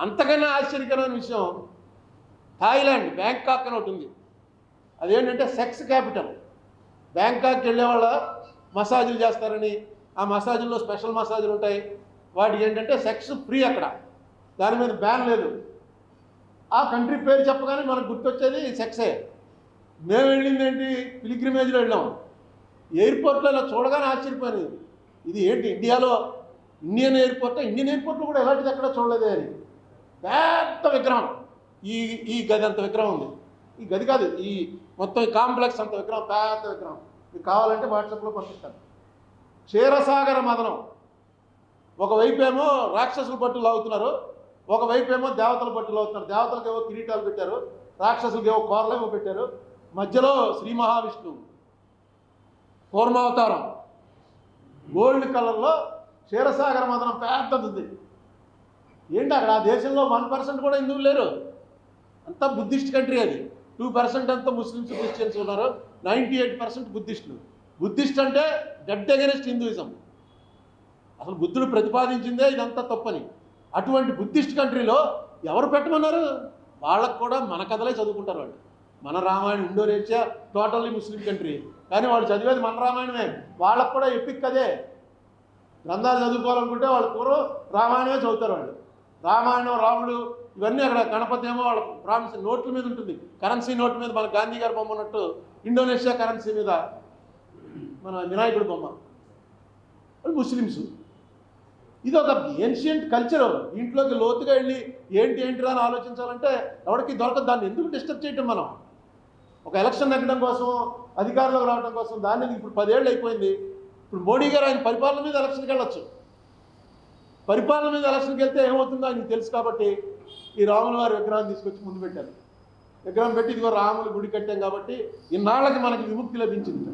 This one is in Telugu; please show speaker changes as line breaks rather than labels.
అంతకన్నా ఆశ్చర్యకరమైన విషయం థాయిలాండ్ బ్యాంకాక్ అని ఒకటి ఉంది. అదేంటంటే సెక్స్ క్యాపిటల్. బ్యాంకాక్ వెళ్ళే వాళ్ళ మసాజులు చేస్తారని ఆ మసాజుల్లో స్పెషల్ మసాజులు ఉంటాయి. వాటి ఏంటంటే సెక్స్ ఫ్రీ అక్కడ. దాని మీద బ్యాన్ లేదు. ఆ కంట్రీ పేరు చెప్పగానే మనకు గుర్తొచ్చేది సెక్సే. మేము వెళ్ళింది ఏంటి? పిలిగ్రిమేజ్లో వెళ్ళాం. ఎయిర్పోర్ట్లో ఇలా చూడగానే ఆశ్చర్యపోయింది ఇది ఏంటి? ఇండియాలో ఇండియన్ ఎయిర్పోర్ట్? ఇండియన్ ఎయిర్పోర్ట్లో కూడా ఎలాంటిది ఎక్కడ చూడలేదే అని. పెద్ద విగ్రహం. ఈ ఈ గది అంత విగ్రహం ఉంది. ఈ గది కాదు ఈ మొత్తం ఈ కాంప్లెక్స్ అంత విగ్రహం పెద్ద విగ్రహం. మీకు కావాలంటే వాట్సాప్లో పంపిస్తాను. క్షీరసాగర మదనం. ఒకవైపు ఏమో రాక్షసుల పట్టులు లాగుతున్నారు ఒకవైపు ఏమో దేవతల పట్టులు అవుతున్నారు దేవతలకు ఏవో కిరీటాలు పెట్టారు రాక్షసులకు ఏవో కూరలు ఏవో పెట్టారు. మధ్యలో శ్రీ మహావిష్ణువు. కూర్మావతారం. గోల్డ్ కలర్లో క్షీరసాగర మదనం పెద్దది ఏంటి అక్కడ? ఆ దేశంలో వన్ పర్సెంట్ కూడా హిందువులు లేరు. అంతా బుద్ధిస్ట్ కంట్రీ అది. టూ పర్సెంట్ అంతా ముస్లిమ్స్ క్రిస్టియన్స్ ఉన్నారు. నైంటీ ఎయిట్ పర్సెంట్ బుద్ధిస్టులు. బుద్ధిస్ట్ అంటే డెడ్ అగెనిస్ట్ హిందూయిజం. అసలు బుద్ధుడు ప్రతిపాదించిందే ఇదంతా తప్పని. అటువంటి బుద్ధిస్ట్ కంట్రీలో ఎవరు పెట్టమన్నారు? వాళ్ళకు కూడా మన కథలే చదువుకుంటారు వాళ్ళు. మన Ramayanam Indonesia totally Muslim country. కానీ వాళ్ళు చదివేది మన రామాయణమే. వాళ్ళకు కూడా ఎపిక్ అదే. గ్రంథాలు చదువుకోవాలనుకుంటే వాళ్ళు పూర్వం రామాయణమే చదువుతారు వాళ్ళు. రామాయణం రాముడు ఇవన్నీ అక్కడ గణపతి ఏమో వాళ్ళ ప్రామిస్ నోట్ల మీద ఉంటుంది. కరెన్సీ నోట్ మీద మన గాంధీ గారి బొమ్మ ఉన్నట్టు ఇండోనేషియా కరెన్సీ మీద మన వినాయకుడి బొమ్మ. ముస్లిమ్స్. ఇది ఒక ఏన్షియంట్ కల్చర్ ఇంట్లోకి లోతుగా వెళ్ళి ఏంటి ఏంటి అని ఆలోచించాలంటే ఎవరికి దొరకదు. దాన్ని ఎందుకు డిస్టర్బ్ చేయటం మనం? ఒక ఎలక్షన్ నెగ్గడం కోసం అధికారంలోకి రావడం కోసం దాన్ని ఇప్పుడు పదేళ్ళు అయిపోయింది. ఇప్పుడు మోడీ గారు ఆయన పరిపాలన మీద ఎలక్షన్కి వెళ్ళొచ్చు. పరిపాలన మీద ఎలక్షన్కి వెళ్తే ఏమవుతుందో ఆయనకు తెలుసు కాబట్టి ఈ రాముల వారి విగ్రహం తీసుకొచ్చి ముందు పెట్టారు. విగ్రహం పెట్టి ఇదిగో రాములు గుడి కట్టాం కాబట్టి ఇన్నాళ్ళకి మనకి విముక్తి లభించింది.